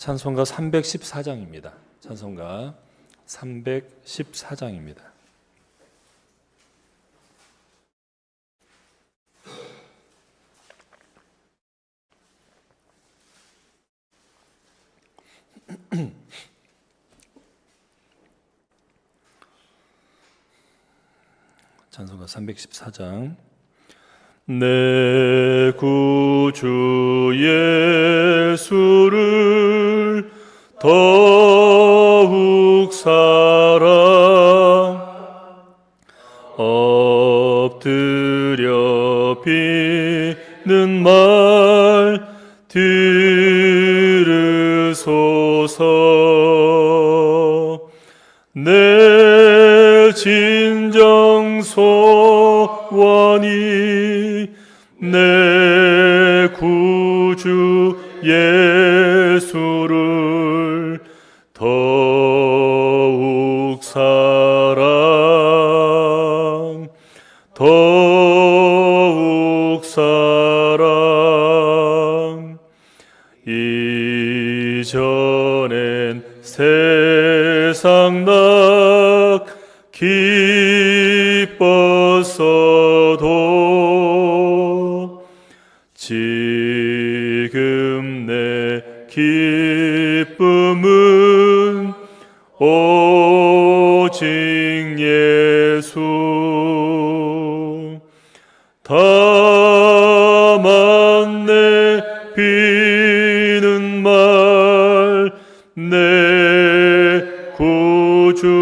찬송가 314장입니다. 찬송가 314장입니다. 찬송가 314장 내 구주 예수를 더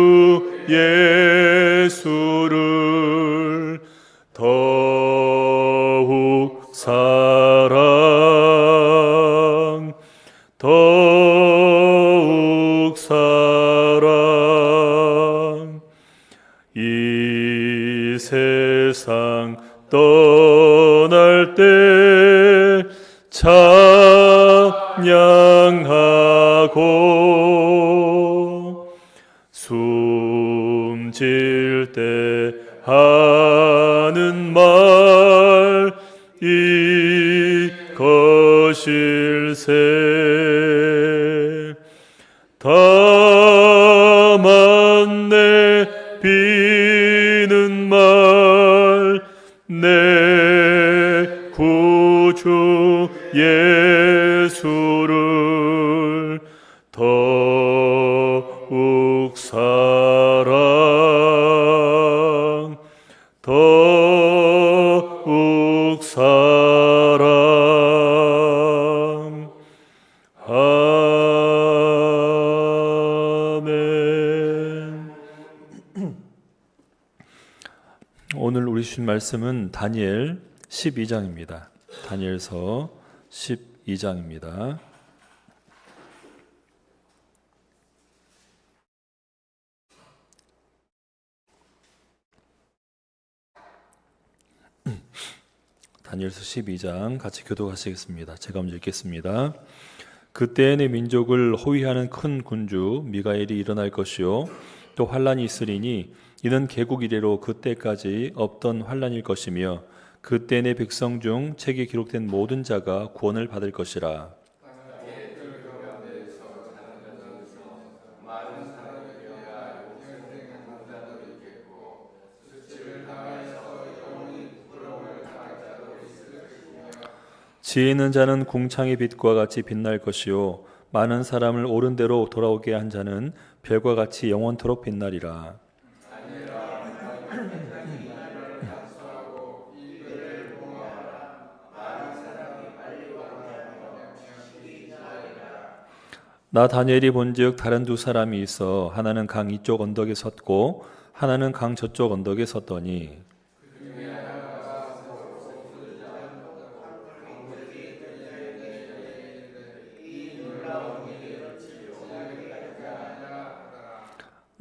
주 예수 비는 말 내 말씀은 다니엘 12장입니다. 다니엘서 12장입니다. 다니엘서 12장 같이 교독하시겠습니다. 제가 먼저 읽겠습니다. 그때 내 민족을 호위하는 큰 군주 미가엘이 일어날 것이요 또 환란이 있으리니 이는 개국 이래로 그때까지 없던 환란일 것이며 그때 내 백성 중 책에 기록된 모든 자가 구원을 받을 것이라. 지혜 있는 자는 궁창의 빛과 같이 빛날 것이요. 많은 사람을 옳은 대로 돌아오게 한 자는 별과 같이 영원토록 빛나리라. 나 다니엘이 본즉 다른 두 사람이 있어 하나는 강 이쪽 언덕에 섰고 하나는 강 저쪽 언덕에 섰더니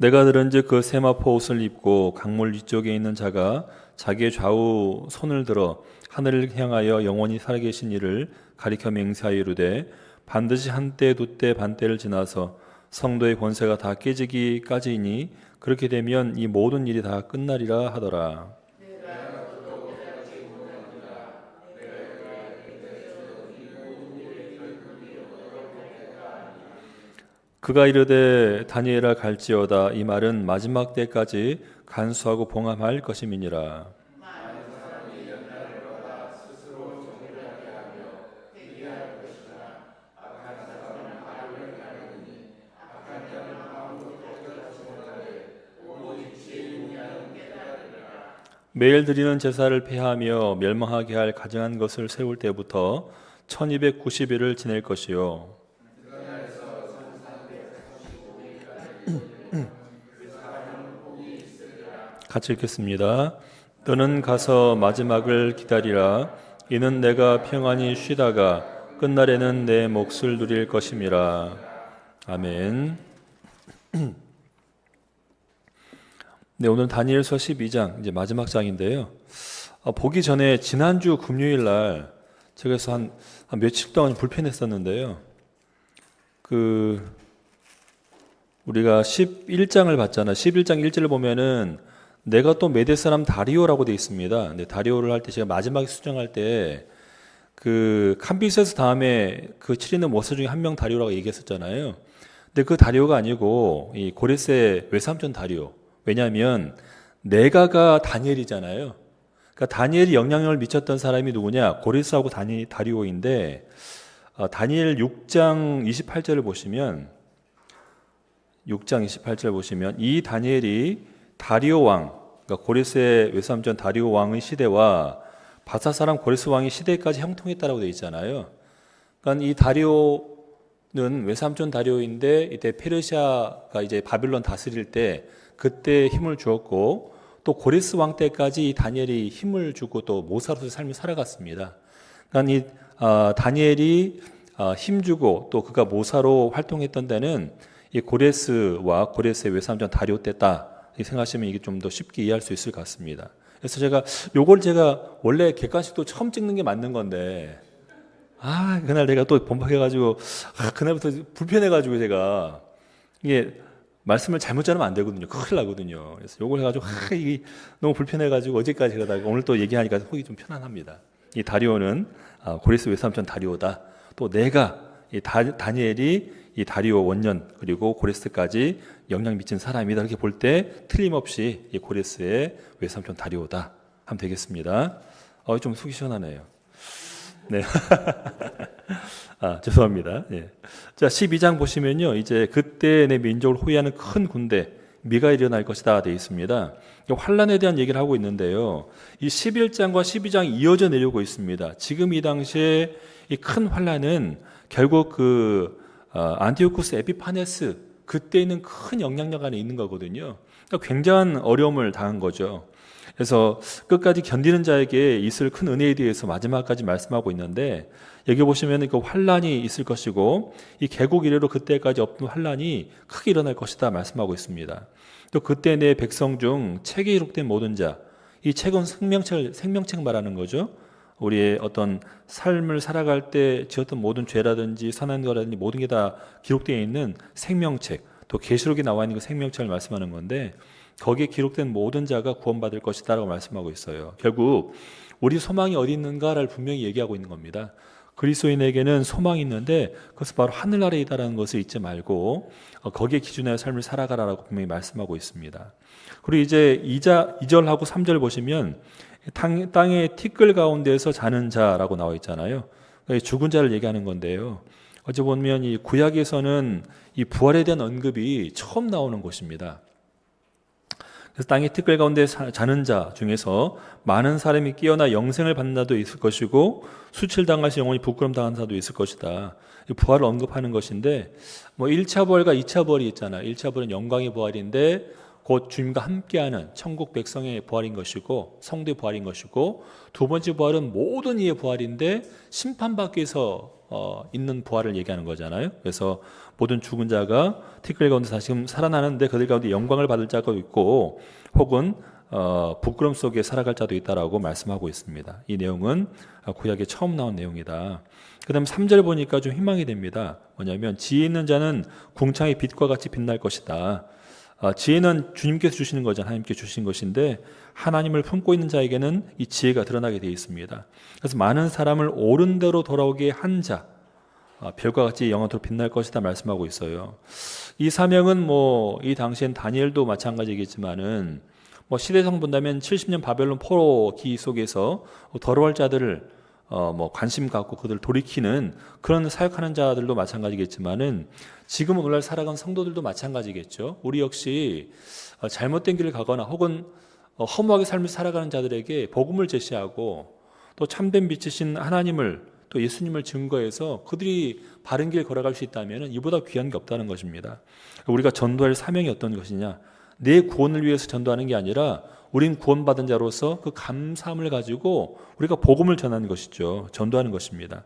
내가 들은즉 그 세마포 옷을 입고 강물 위쪽에 있는 자가 자기의 좌우 손을 들어 하늘을 향하여 영원히 살아계신 이를 가리켜 맹세하이르되 반드시 한때 두 때 반때를 지나서 성도의 권세가 다 깨지기까지이니 그렇게 되면 이 모든 일이 다 끝나리라 하더라. 그가 이르되 다니엘아 갈지어다 이 말은 마지막 때까지 간수하고 봉함할 것임이니라. 매일 드리는 제사를 폐하며 멸망하게 할 가증한 것을 세울 때부터 1290일을 지낼 것이요 같이 읽겠습니다. 너는 가서 마지막을 기다리라. 이는 내가 평안히 쉬다가 끝날에는 내 몫을 누릴 것임이라. 아멘. 네, 오늘 다니엘서 12장 이제 마지막 장인데요. 아, 보기 전에 지난주 금요일 날 제가 한, 한 며칠 동안 불편했었는데요. 그 우리가 11장을 봤잖아. 11장 1절을 보면은 내가 또 메대 사람 다리오라고 돼 있습니다. 근데 다리오를 할 때 제가 마지막에 수정할 때 그 캄비세스 다음에 그 치리는 모사 중에 한 명 다리오라고 얘기했었잖아요. 근데 그 다리오가 아니고 이 고레스의 외삼촌 다리오. 왜냐하면 내가가 다니엘이잖아요. 그러니까 다니엘이 영향력을 미쳤던 사람이 누구냐? 고레스하고 다니, 다리오인데 어, 다니엘 6장 28절을 보시면 6장 28절 보시면 이 다니엘이 다리오 왕, 그러니까 고레스의 외삼촌 다리오 왕의 시대와 바사 사람 고레스 왕의 시대까지 형통했다라고 되어 있잖아요. 그러니까 이 다리오는 외삼촌 다리오인데 이때 페르시아가 이제 바빌론 다스릴 때 그때 힘을 주었고 또 고레스 왕 때까지 이 다니엘이 힘을 주고 또 모사로서 삶을 살아갔습니다. 그러니까 이 어, 다니엘이 어, 힘 주고 또 그가 모사로 활동했던 데는 이 고레스와 고레스의 외삼촌 다리오 때다. 생각하시면 이게 좀 더 쉽게 이해할 수 있을 것 같습니다. 그래서 제가 요걸 제가 원래 객관식도 처음 찍는 게 맞는 건데 아 그날 내가 또 본박해가지고 아, 그날부터 불편해가지고 제가 이게 말씀을 잘못 전하면 안 되거든요. 큰일 나거든요. 그래서 요걸 해가지고 아, 이게 너무 불편해가지고 어제까지 하다가 오늘 또 얘기하니까 속이 좀 편안합니다. 이 다리오는 아, 고레스 외삼촌 다리오다. 또 내가 이 다, 다니엘이 이 다리오 원년 그리고 고레스까지 영향 미친 사람이다 이렇게 볼 때 틀림없이 이 고레스의 외삼촌 다리오다 하면 되겠습니다. 어, 좀 속이 시원하네요. 네. 아, 죄송합니다. 예. 자, 12장 보시면요. 이제 그때 내 민족을 호위하는 큰 군대 미가 일어날 것이다 되어 있습니다. 환란에 대한 얘기를 하고 있는데요. 이 11장과 12장 이어져 내려오고 있습니다. 지금 이 당시에 이 큰 환란은 결국 그 어, 안티오쿠스 에피파네스 그때 있는 큰 영향력 안에 있는 거거든요. 그러니까 굉장한 어려움을 당한 거죠. 그래서 끝까지 견디는 자에게 있을 큰 은혜에 대해서 마지막까지 말씀하고 있는데 여기 보시면 그 환란이 있을 것이고 이 개국 이래로 그때까지 없던 환란이 크게 일어날 것이다 말씀하고 있습니다. 또 그때 내 백성 중 책에 기록된 모든 자, 이 책은 생명책 생명책 말하는 거죠. 우리의 어떤 삶을 살아갈 때 지었던 모든 죄라든지 선한 거라든지 모든 게 다 기록되어 있는 생명책, 또 계시록에 나와 있는 그 생명책을 말씀하는 건데 거기에 기록된 모든 자가 구원받을 것이다라고 말씀하고 있어요. 결국 우리 소망이 어디 있는가를 분명히 얘기하고 있는 겁니다. 그리스도인에게는 소망이 있는데 그것은 바로 하늘나라에 있다라는 것을 잊지 말고 어, 거기에 기준하여 삶을 살아가라라고 분명히 말씀하고 있습니다. 그리고 이제 2자, 2절하고 3절 보시면 땅, 땅의 티끌 가운데서 자는 자라고 나와 있잖아요. 죽은 자를 얘기하는 건데요. 어찌 보면 이 구약에서는 이 부활에 대한 언급이 처음 나오는 곳입니다. 그래서 땅의 티끌 가운데 자는 자 중에서 많은 사람이 깨어나 영생을 받는 자도 있을 것이고 수칠당할 시 영원히 부끄럼 당한 자도 있을 것이다. 이 부활을 언급하는 것인데 뭐 1차 부활과 2차 부활이 있잖아요. 1차 부활은 영광의 부활인데 곧 주님과 함께하는 천국 백성의 부활인 것이고 성도의 부활인 것이고 두 번째 부활은 모든 이의 부활인데 심판받기 위해서 어, 있는 부활을 얘기하는 거잖아요. 그래서 모든 죽은 자가 티끌 가운데 다시금 살아나는데 그들 가운데 영광을 받을 자가 있고 혹은 어, 부끄럼 속에 살아갈 자도 있다라고 말씀하고 있습니다. 이 내용은 구약에 처음 나온 내용이다. 그 다음 3절 보니까 좀 희망이 됩니다. 뭐냐면 지혜 있는 자는 궁창의 빛과 같이 빛날 것이다. 아, 지혜는 주님께서 주시는 거잖아요. 하나님께 주신 것인데 하나님을 품고 있는 자에게는 이 지혜가 드러나게 되어 있습니다. 그래서 많은 사람을 옳은 대로 돌아오게 한 자, 아, 별과 같이 영원토록 빛날 것이다 말씀하고 있어요. 이 사명은 뭐 이 당시엔 다니엘도 마찬가지겠지만은 뭐 시대상 본다면 70년 바벨론 포로기 속에서 더러울 자들을 어 뭐 관심 갖고 그들 돌이키는 그런 사역하는 자들도 마찬가지겠지만은 지금 오늘날 살아간 성도들도 마찬가지겠죠. 우리 역시 어, 잘못된 길을 가거나 혹은 어, 허무하게 삶을 살아가는 자들에게 복음을 제시하고 또 참된 빛이신 하나님을 또 예수님을 증거해서 그들이 바른 길 걸어갈 수 있다면 이보다 귀한 게 없다는 것입니다. 우리가 전도할 사명이 어떤 것이냐? 내 구원을 위해서 전도하는 게 아니라 우린 구원받은 자로서 그 감사함을 가지고 우리가 복음을 전하는 것이죠. 전도하는 것입니다.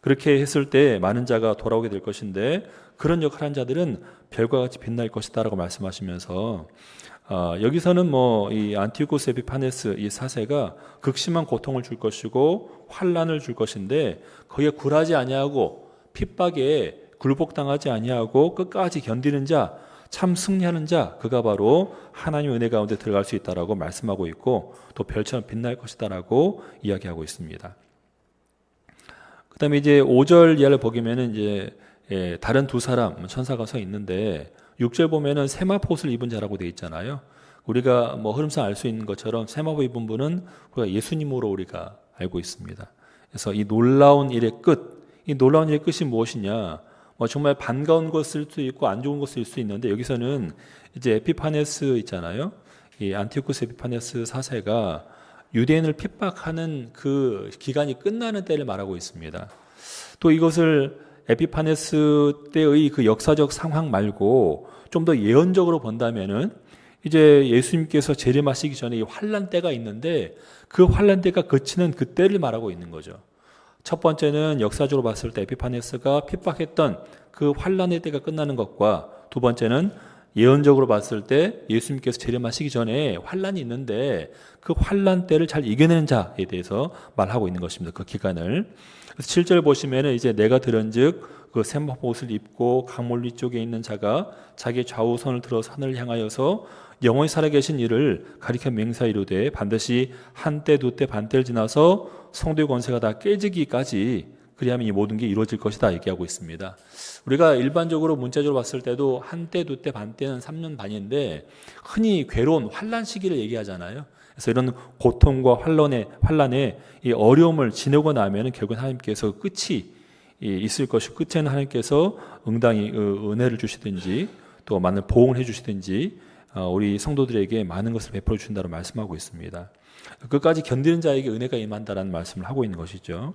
그렇게 했을 때 많은 자가 돌아오게 될 것인데 그런 역할 한 자들은 별과 같이 빛날 것이다라고 말씀하시면서 어, 여기서는 뭐 이 안티고스 에피파네스 이 사세가 극심한 고통을 줄 것이고 환란을 줄 것인데 거기에 굴하지 아니하고 핍박에 굴복당하지 아니하고 끝까지 견디는 자, 참 승리하는 자, 그가 바로 하나님 은혜 가운데 들어갈 수 있다라고 말씀하고 있고 또 별처럼 빛날 것이다라고 이야기하고 있습니다. 그다음에 이제 5절 이하를 보기면은 이제 예, 다른 두 사람 천사가 서 있는데 6절 보면은 세마포옷을 입은 자라고 돼 있잖아요. 우리가 뭐 흐름상 알 수 있는 것처럼 세마포 입은 분은 우리가 예수님으로 우리가 알고 있습니다. 그래서 이 놀라운 일의 끝, 이 놀라운 일의 끝이 무엇이냐? 뭐 정말 반가운 것일 수도 있고 안 좋은 것일 수 있는데 여기서는 이제 에피파네스 있잖아요. 이 안티오쿠스 에피파네스 사세가 유대인을 핍박하는 그 기간이 끝나는 때를 말하고 있습니다. 또 이것을 에피파네스 때의 그 역사적 상황 말고 좀 더 예언적으로 본다면은 이제 예수님께서 재림하시기 전에 이 환란 때가 있는데 그 환란 때가 그치는 그 때를 말하고 있는 거죠. 첫 번째는 역사적으로 봤을 때 에피파네스가 핍박했던 그 환란의 때가 끝나는 것과 두 번째는 예언적으로 봤을 때 예수님께서 재림하시기 전에 환란이 있는데 그 환란 때를 잘 이겨내는 자에 대해서 말하고 있는 것입니다. 그 기간을. 그래서 7절 보시면은 이제 내가 들은즉 그 샘법 옷을 입고 강물리 쪽에 있는 자가 자기 좌우 손을 들어 산을 향하여서 영원히 살아계신 이를 가리켜 맹사 이르되 반드시 한때 두 때 반때를 지나서 성도의 권세가 다 깨지기까지 그리하면 이 모든 게 이루어질 것이다 얘기하고 있습니다. 우리가 일반적으로 문자적으로 봤을 때도 한때, 두때, 반때는 3년 반인데 흔히 괴로운 환란 시기를 얘기하잖아요. 그래서 이런 고통과 환란의 환란의 이 어려움을 지내고 나면 결국 하나님께서 끝이 있을 것이 끝에는 하나님께서 응당히 은혜를 주시든지 또 많은 보응을 해주시든지 어, 우리 성도들에게 많은 것을 베풀어 준다고 말씀하고 있습니다. 끝까지 견디는 자에게 은혜가 임한다라는 말씀을 하고 있는 것이죠.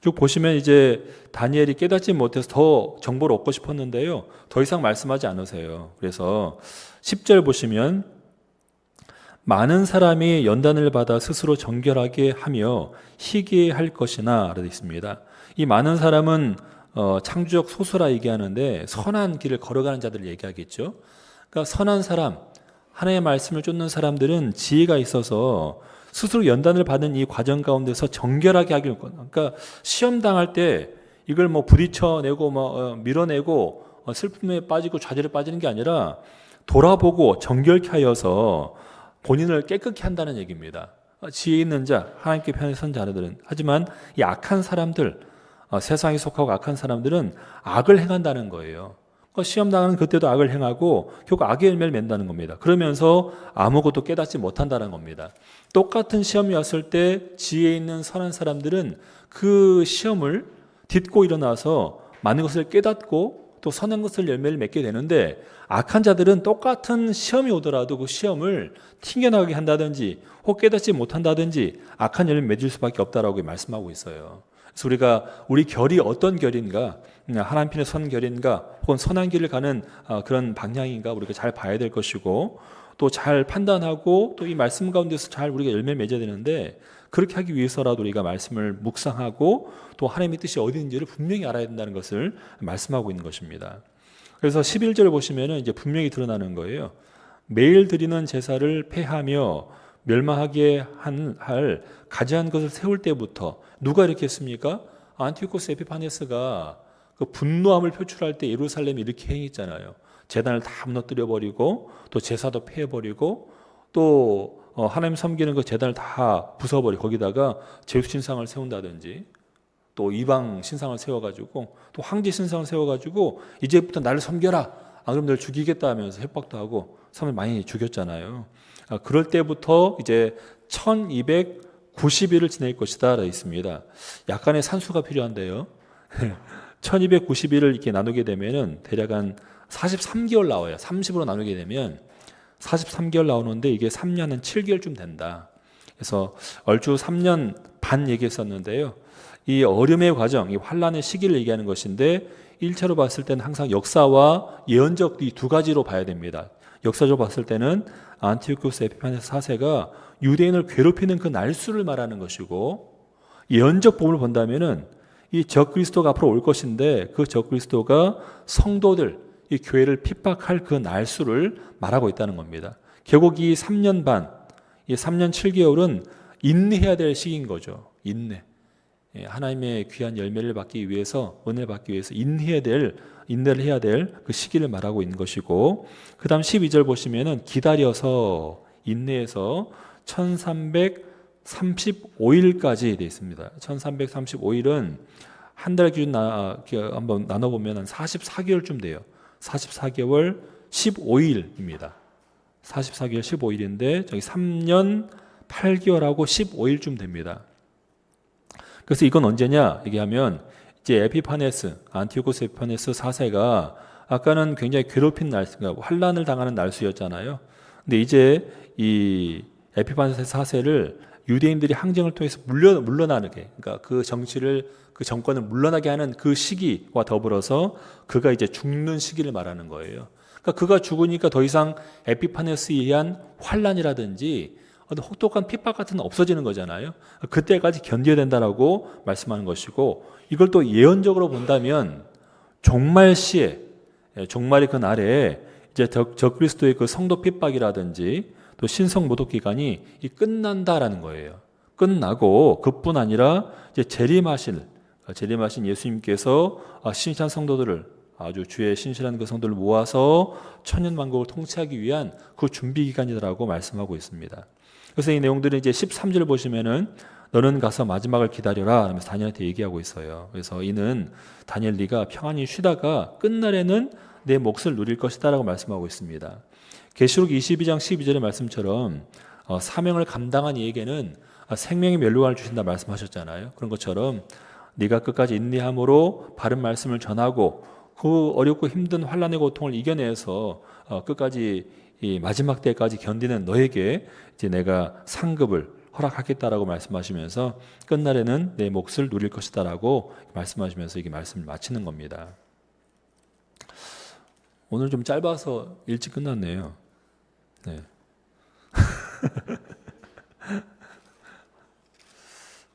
쭉 보시면 이제 다니엘이 깨닫지 못해서 더 정보를 얻고 싶었는데요. 더 이상 말씀하지 않으세요. 그래서 10절 보시면 많은 사람이 연단을 받아 스스로 정결하게 하며 희귀할 것이나 라고 있습니다. 이 많은 사람은 어, 창조적 소수라 얘기하는데 선한 길을 걸어가는 자들을 얘기하겠죠. 그러니까 선한 사람, 하나님의 말씀을 쫓는 사람들은 지혜가 있어서 스스로 연단을 받은 이 과정 가운데서 정결하게 하기를 그러니까 시험 당할 때 이걸 뭐 부딪혀내고 뭐 어, 밀어내고 어, 슬픔에 빠지고 좌절에 빠지는 게 아니라 돌아보고 정결케 하여서 본인을 깨끗게 한다는 얘기입니다. 어, 지혜 있는 자, 하나님께 편에 선 자들은 하지만 이 악한 사람들, 세상에 속하고 악한 사람들은 악을 행한다는 거예요. 그 시험 당하는 그때도 악을 행하고 결국 악의 열매를 맺는다는 겁니다. 그러면서 아무것도 깨닫지 못한다는 겁니다. 똑같은 시험이 왔을 때 지혜 있는 선한 사람들은 그 시험을 딛고 일어나서 많은 것을 깨닫고 또 선한 것을 열매를 맺게 되는데 악한 자들은 똑같은 시험이 오더라도 그 시험을 튕겨나가게 한다든지 혹 깨닫지 못한다든지 악한 열매를 맺을 수밖에 없다라고 말씀하고 있어요. 그래서 우리가 우리 결이 어떤 결인가, 음, 하나님 편의 선 결인가, 혹은 선한 길을 가는 아, 그런 방향인가 우리가 잘 봐야 될 것이고 또 잘 판단하고 또 이 말씀 가운데서 잘 우리가 열매 맺어야 되는데 그렇게 하기 위해서라도 우리가 말씀을 묵상하고 또 하나님의 뜻이 어디인지를 분명히 알아야 된다는 것을 말씀하고 있는 것입니다. 그래서 11절 보시면은 이제 분명히 드러나는 거예요. 매일 드리는 제사를 폐하며 멸망하게 한, 할 가지한 것을 세울 때부터 누가 이렇게 했습니까? 안티오코스 에피파네스가 그 분노함을 표출할 때 예루살렘이 이렇게 행했잖아요. 재단을 다 무너뜨려 버리고 또 제사도 폐해 버리고 또 어, 하나님 섬기는 그 재단을 다 부숴버리 거기다가 제우스 신상을 세운다든지 또 이방 신상을 세워가지고 또 황제 신상을 세워가지고 이제부터 나를 섬겨라. 안 그러면 널 죽이겠다 하면서 협박도 하고 사람을 많이 죽였잖아요. 아, 그럴 때부터 이제 1290일을 지낼 것이다. 라 있습니다. 약간의 산수가 필요한데요. 1290일을 이렇게 나누게 되면은 대략 한 43개월 나와요. 30으로 나누게 되면 43개월 나오는데 이게 3년은 7개월쯤 된다. 그래서 얼추 3년 반 얘기했었는데요. 이 어려움의 과정, 이 환란의 시기를 얘기하는 것인데 1차로 봤을 때는 항상 역사와 예언적 이 두 가지로 봐야 됩니다. 역사적으로 봤을 때는 안티오쿠스 에피파네스 4세가 유대인을 괴롭히는 그 날수를 말하는 것이고 예언적 부분을 본다면은 이 적 그리스도가 앞으로 올 것인데 그 적 그리스도가 성도들 이 교회를 핍박할 그 날수를 말하고 있다는 겁니다. 결국 이 3년 반, 이 3년 7개월은 인내해야 될 시기인 거죠. 인내. 예, 하나님의 귀한 열매를 받기 위해서 은혜를 받기 위해서 인해야 될 인내를 해야 될 그 시기를 말하고 있는 것이고 그다음 12절 보시면은 기다려서 인내해서 1335일까지 되어 있습니다. 1335일은 한 달 기준 나, 한번 나눠 보면 한 44개월쯤 돼요. 44개월 15일입니다. 44개월 15일인데 저기 3년 8개월하고 15일쯤 됩니다. 그래서 이건 언제냐 얘기하면 이제 에피파네스 안티오코스 에피파네스 4세가 아까는 굉장히 괴롭힌 날수, 그러니까 환란을 당하는 날수였잖아요. 근데 이제 이 에피파네스 4세를 유대인들이 항쟁을 통해서 물러 물러나게, 그러니까 그 정치를 그 정권을 물러나게 하는 그 시기와 더불어서 그가 이제 죽는 시기를 말하는 거예요. 그러니까 그가 죽으니까 더 이상 에피파네스에 의한 환란이라든지 혹독한 핍박 같은 건 없어지는 거잖아요. 그때까지 견뎌야 된다라고 말씀하는 것이고 이걸 또 예언적으로 본다면 종말 시에 예, 종말의 그 날에 이제 적그리스도의 그 성도 핍박이라든지 또 신성 모독 기간이 끝난다라는 거예요. 끝나고 그뿐 아니라 이제 재림하실 재림하신 예수님께서 아, 신실한 성도들을 아주 주의 신실한 그 성도를 모아서 천년 만국을 통치하기 위한 그 준비 기간이라고 말씀하고 있습니다. 그래서 이 내용들은 이제 13절 보시면은 너는 가서 마지막을 기다려라 하면서 다니엘한테 얘기하고 있어요. 그래서 이는 다니엘 네가 평안히 쉬다가 끝날에는 내 몫을 누릴 것이다라고 말씀하고 있습니다. 계시록 22장 12절의 말씀처럼 어, 사명을 감당한 이에게는 생명의 멸류관을 주신다 말씀하셨잖아요. 그런 것처럼 네가 끝까지 인내함으로 바른 말씀을 전하고 그 어렵고 힘든 환란의 고통을 이겨내서 어, 끝까지 이 마지막 때까지 견디는 너에게 이제 내가 상급을 허락하겠다라고 말씀하시면서 끝날에는 내 몫을 누릴 것이다라고 말씀하시면서 이게 말씀을 마치는 겁니다. 오늘 좀 짧아서 일찍 끝났네요. 네.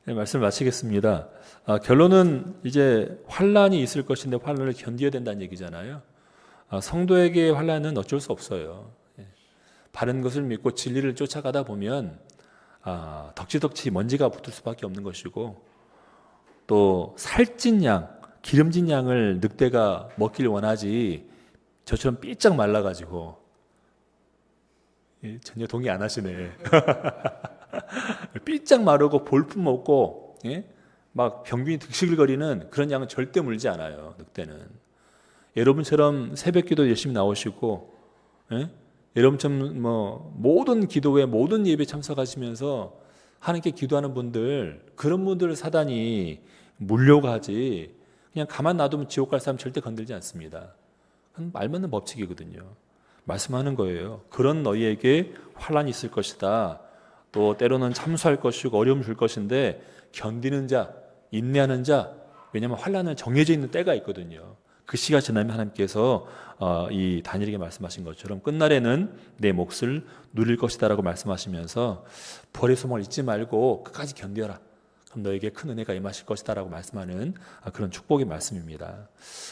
네, 말씀 마치겠습니다. 아, 결론은 이제 환란이 있을 것인데 환란을 견뎌야 된다는 얘기잖아요. 아, 성도에게 환란은 어쩔 수 없어요. 바른 것을 믿고 진리를 쫓아가다 보면 아, 덕지덕지 먼지가 붙을 수밖에 없는 것이고 또 살찐 양, 기름진 양을 늑대가 먹길 원하지 저처럼 삐쩍 말라가지고 예, 전혀 동의 안 하시네. 삐쩍 마르고 볼품 없고 예? 막 병균이 득실거리는 그런 양은 절대 물지 않아요. 늑대는 여러분처럼 새벽기도 열심히 나오시고 예? 여러분처럼 뭐 모든 기도회 모든 예배 참석하시면서 하나님께 기도하는 분들 그런 분들을 사단이 물려가지 그냥 가만 놔두면 지옥 갈 사람 절대 건들지 않습니다. 그건 말 맞는 법칙이거든요. 말씀하는 거예요. 그런 너희에게 환란이 있을 것이다. 또 때로는 참수할 것이고 어려움 줄 것인데 견디는 자 인내하는 자 왜냐하면 환란은 정해져 있는 때가 있거든요. 그 시가 지나면 하나님께서 어, 이 다니엘에게 말씀하신 것처럼 끝날에는 내 몫을 누릴 것이다라고 말씀하시면서 벌의 소망을 잊지 말고 끝까지 견뎌라. 그럼 너에게 큰 은혜가 임하실 것이다라고 말씀하는 아, 그런 축복의 말씀입니다.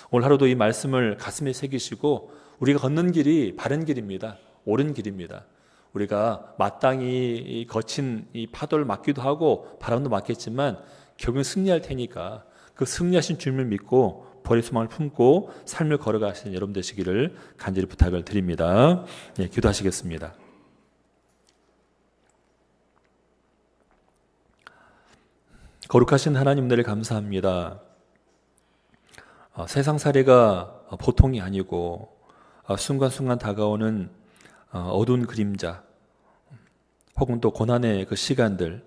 오늘 하루도 이 말씀을 가슴에 새기시고 우리가 걷는 길이 바른 길입니다. 옳은 길입니다. 우리가 마땅히 거친 이 파도를 맞기도 하고 바람도 맞겠지만 결국은 승리할 테니까 그 승리하신 주님을 믿고 벌의 소망을 품고 삶을 걸어가시는 여러분 되시기를 간절히 부탁을 드립니다. 예, 기도하시겠습니다. 거룩하신 하나님 들 감사합니다. 어, 세상 사례가 보통이 아니고 어, 순간순간 다가오는 어, 어두운 그림자 혹은 또 고난의 그 시간들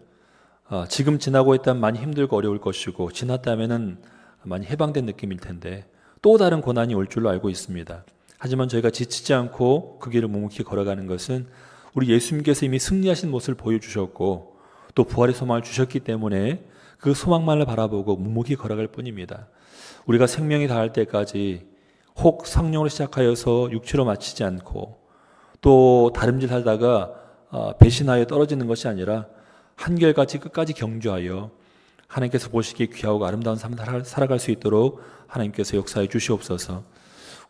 어, 지금 지나고 있다면 많이 힘들고 어려울 것이고 지났다면은 많이 해방된 느낌일 텐데 또 다른 고난이 올 줄로 알고 있습니다. 하지만 저희가 지치지 않고 그 길을 묵묵히 걸어가는 것은 우리 예수님께서 이미 승리하신 모습을 보여주셨고 또 부활의 소망을 주셨기 때문에 그 소망만을 바라보고 묵묵히 걸어갈 뿐입니다. 우리가 생명이 닿을 때까지 혹 성령으로 시작하여서 육체로 마치지 않고 또 다름질 하다가 어, 배신하여 떨어지는 것이 아니라 한결같이 끝까지 경주하여 하나님께서 보시기에 귀하고 아름다운 삶을 살아갈 수 있도록 하나님께서 역사해 주시옵소서.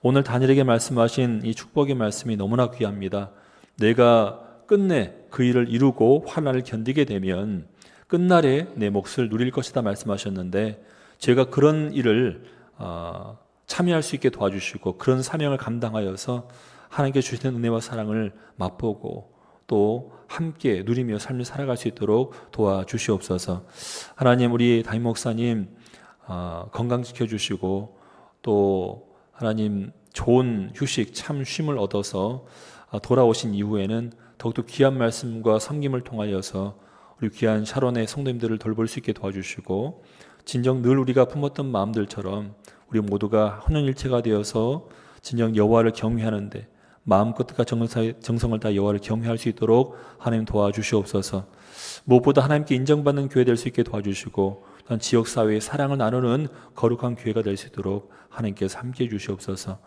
오늘 다니엘에게 말씀하신 이 축복의 말씀이 너무나 귀합니다. 내가 끝내 그 일을 이루고 환난을 견디게 되면 끝날에 내 몫을 누릴 것이다 말씀하셨는데 제가 그런 일을 어, 참여할 수 있게 도와주시고 그런 사명을 감당하여서 하나님께 주시는 은혜와 사랑을 맛보고 또 함께 누리며 삶을 살아갈 수 있도록 도와주시옵소서. 하나님 우리 담임 목사님 어, 건강 지켜주시고 또 하나님 좋은 휴식 참 쉼을 얻어서 어, 돌아오신 이후에는 더욱더 귀한 말씀과 섬김을 통하여서 우리 귀한 샤론의 성도님들을 돌볼 수 있게 도와주시고 진정 늘 우리가 품었던 마음들처럼 우리 모두가 혼연일체가 되어서 진정 여호와를 경외하는데 마음 끝과 정성을 다 여호와를 경외할 수 있도록 하나님 도와주시옵소서. 무엇보다 하나님께 인정받는 교회 될 수 있게 도와주시고 지역 사회의 사랑을 나누는 거룩한 교회가 될 수 있도록 하나님께서 함께해 주시옵소서.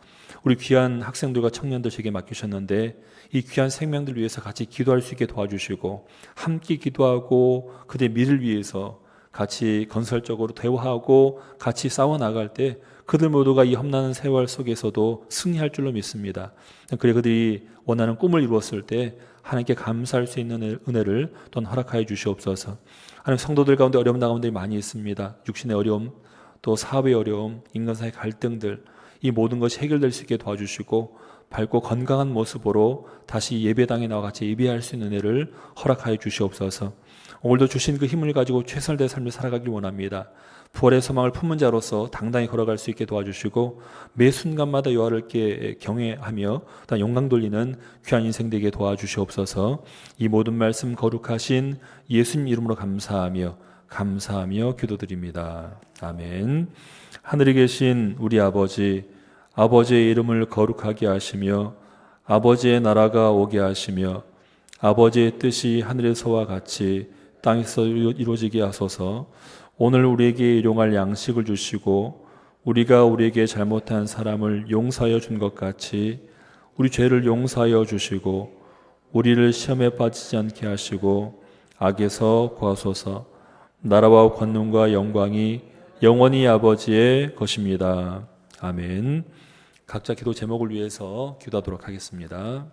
우리 귀한 학생들과 청년들 에게 맡기셨는데 이 귀한 생명들 위해서 같이 기도할 수 있게 도와주시고 함께 기도하고 그들의 미를 위해서 같이 건설적으로 대화하고 같이 싸워 나갈 때 그들 모두가 이 험난한 세월 속에서도 승리할 줄로 믿습니다. 그래 그들이 원하는 꿈을 이루었을 때 하나님께 감사할 수 있는 은혜를 또한 허락하여 주시옵소서. 하나님 성도들 가운데 어려움 가운데 많이 있습니다. 육신의 어려움, 또 사업의 어려움, 인간사의 갈등들 이 모든 것이 해결될 수 있게 도와주시고 밝고 건강한 모습으로 다시 예배당에 나와 같이 예배할 수 있는 은혜를 허락하여 주시옵소서. 오늘도 주신 그 힘을 가지고 최선을 다해 삶을 살아가길 원합니다. 부활의 소망을 품은 자로서 당당히 걸어갈 수 있게 도와주시고 매 순간마다 여호와를 경외하며 영광 돌리는 귀한 인생 되게 도와주시옵소서. 이 모든 말씀 거룩하신 예수님 이름으로 감사하며 감사하며 기도드립니다. 아멘. 하늘에 계신 우리 아버지 아버지의 이름을 거룩하게 하시며 아버지의 나라가 오게 하시며 아버지의 뜻이 하늘에서와 같이 땅에서 이루어지게 하소서. 오늘 우리에게 일용할 양식을 주시고 우리가 우리에게 잘못한 사람을 용서하여 준 것 같이 우리 죄를 용서하여 주시고 우리를 시험에 빠지지 않게 하시고 악에서 구하소서 나라와 권능과 영광이 영원히 아버지의 것입니다. 아멘. 각자 기도 제목을 위해서 기도하도록 하겠습니다.